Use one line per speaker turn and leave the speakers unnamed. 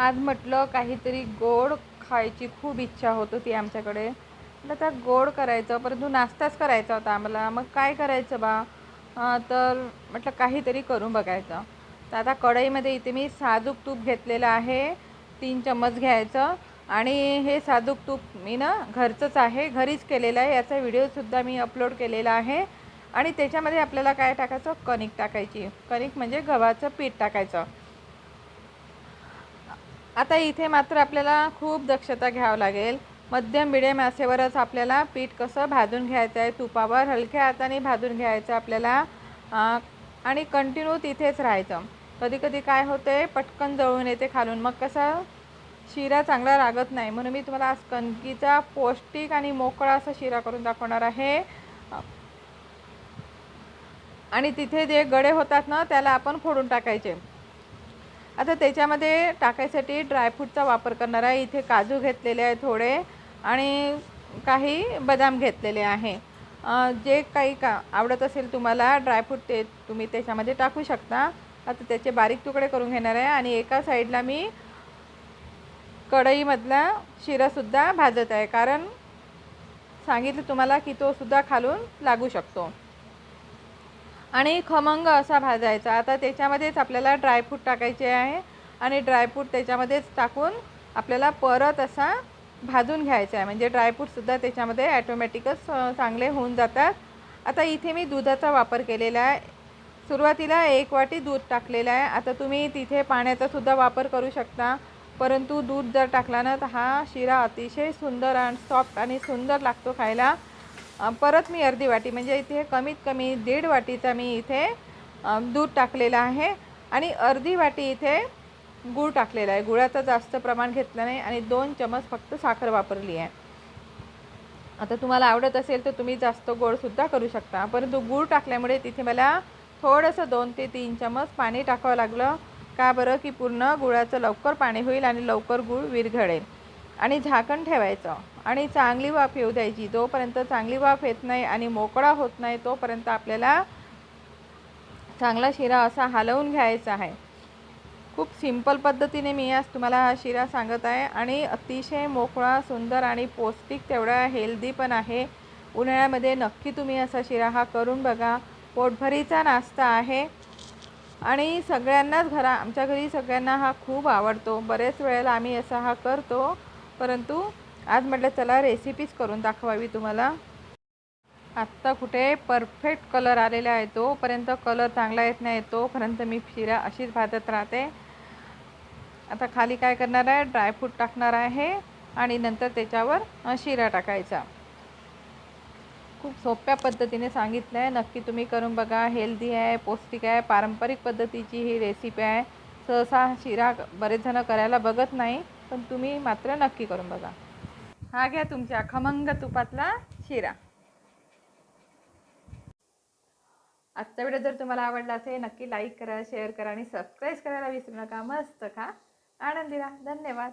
आज म्हटलं काहीतरी गोड खायची खूप इच्छा होत होती आमच्याकडे. म्हटलं त्या गोड करायचं परंतु नाश्ताच करायचा होता आम्हाला. मग काय करायचं बा? तर म्हटलं काहीतरी करून बघायचं. तर आता कढईमध्ये इथे मी साजूक तूप घेतलेलं आहे. तीन चम्मच घ्यायचं. आणि हे साजूक तूप मी ना घरचंच आहे घरीच केलेलं आहे. याचा व्हिडिओसुद्धा मी अपलोड केलेला आहे. आणि त्याच्यामध्ये आपल्याला काय टाकायचं? कणिक टाकायची. कणिक म्हणजे गव्हाचं पीठ टाकायचं. आता इथे मात्र आपल्याला खूप दक्षता घ्यावं लागेल. मध्यम मिडियम आचेवरच आपल्याला पीठ कसं भाजून घ्यायचं आहे तुपावर हलक्या हाताने भाजून घ्यायचं आपल्याला आणि कंटिन्यू तिथेच राहायचं. कधी कधी काय होते पटकन जळून येते खालून. मग कसं शिरा चांगला लागत नाही. म्हणून मी तुम्हाला आज कणकीचा पौष्टिक आणि मोकळा असा शिरा करून दाखवणार आहे. आणि तिथे जे गडे होतात ना त्याला आपण फोडून टाकायचे. आता त्याच्यामध्ये टाकायसाठी ड्रायफ्रूटचा वापर करणार आहे. इथे काजू घेतलेले आहे थोडे आणि काही बदाम घेतलेले आहे. जे काही का आवडत असेल तुम्हाला ड्रायफ्रूट ते तुम्ही त्याच्यामध्ये टाकू शकता. आता त्याचे बारीक तुकडे करून घेणार आहे आणि एका साईडला मी कढईमधला शिरासुद्धा भाजत आहे. कारण सांगितलं तुम्हाला की तो सुद्धा खालून लागू शकतो. आणि खमंग असा भाजायचा. आता त्याच्यामध्येच आपल्याला ड्रायफ्रूट टाकायचे आहे आणि ड्रायफ्रूट त्याच्यामध्येच टाकून आपल्याला परत असा भाजून घ्यायचा आहे. म्हणजे ड्रायफ्रूटसुद्धा त्याच्यामध्ये ॲटोमॅटिकच चांगले होऊन जातात. आता इथे मी दुधाचा वापर केलेला आहे. सुरुवातीला एक वाटी दूध टाकलेलं आहे. आता तुम्ही तिथे पाण्याचासुद्धा वापर करू शकता. परंतु दूध जर टाकला ना तर हा शिरा अतिशय सुंदर आणि सॉफ्ट आणि सुंदर लागतो खायला. परत मी अर्धी वाटी म्हणजे इथे कमीत कमी दीड वाटीचा मी इथे दूध टाकलेलं आहे. आणि अर्धी वाटी इथे गूळ टाकलेला आहे. गुळाचं जास्त प्रमाण घेतलं नाही आणि दोन चमच फक्त साखर वापरली आहे. आता तुम्हाला आवडत असेल तर तुम्ही जास्त गोडसुद्धा करू शकता. परंतु गूळ टाकल्यामुळे तिथे मला थोडंसं दोन ते तीन चमच पाणी टाकावं लागलं. का बरं? की पूर्ण गुळाचं लवकर पाणी होईल आणि लवकर गूळ विरघळेल. आणि झाकण ठेवायचं. आणि चांगली वाफ येऊ द्यायची. जोपर्यंत चांगली वाफ येत नाही आणि मोकळा होत नाही तोपर्यंत आपल्याला चांगला शिरा असा हलवून घ्यायचा आहे. खूप सिंपल पद्धतीने मी आज तुम्हाला हा शिरा सांगत आहे. आणि अतिशय मोकळा सुंदर आणि पौष्टिक तेवढा हेल्दी पण आहे. उन्हाळ्यामध्ये नक्की तुम्ही असा शिरा हा करून बघा. पोटभरीचा नाश्ता आहे. आणि सगळ्यांनाच घरा आमच्या घरी सगळ्यांना हा खूप आवडतो. बरेच वेळेला आम्ही असा हा करतो. परंतु आज म्हटलं चला रेसिपीच करून दाखवावी तुम्हाला. आत्ता कुठे परफेक्ट कलर आलेला आहे तोपर्यंत कलर चांगला येत नाही तोपर्यंत मी शिरा अशीच भाजत राहते. आता खाली काय करणार आहे? ड्रायफ्रूट टाकणार आहे आणि नंतर त्याच्यावर शिरा टाकायचा. खूप सोप्या पद्धतीने सांगितलं आहे नक्की तुम्ही करून बघा. हेल्दी आहे पौष्टिक आहे पारंपरिक पद्धतीची ही रेसिपी आहे. सहसा शिरा बरेच जण करायला बघत नाही. पण तुम्ही मात्र नक्की करून बघा. हा घ्या तुमच्या खमंग तुपातला शिरा. आजचा व्हिडिओ जर तुम्हाला आवडला असेल नक्की लाईक करा शेअर करा आणि सबस्क्राईब करायला विसरू नका. मस्त खा. आनंदी राहा धन्यवाद.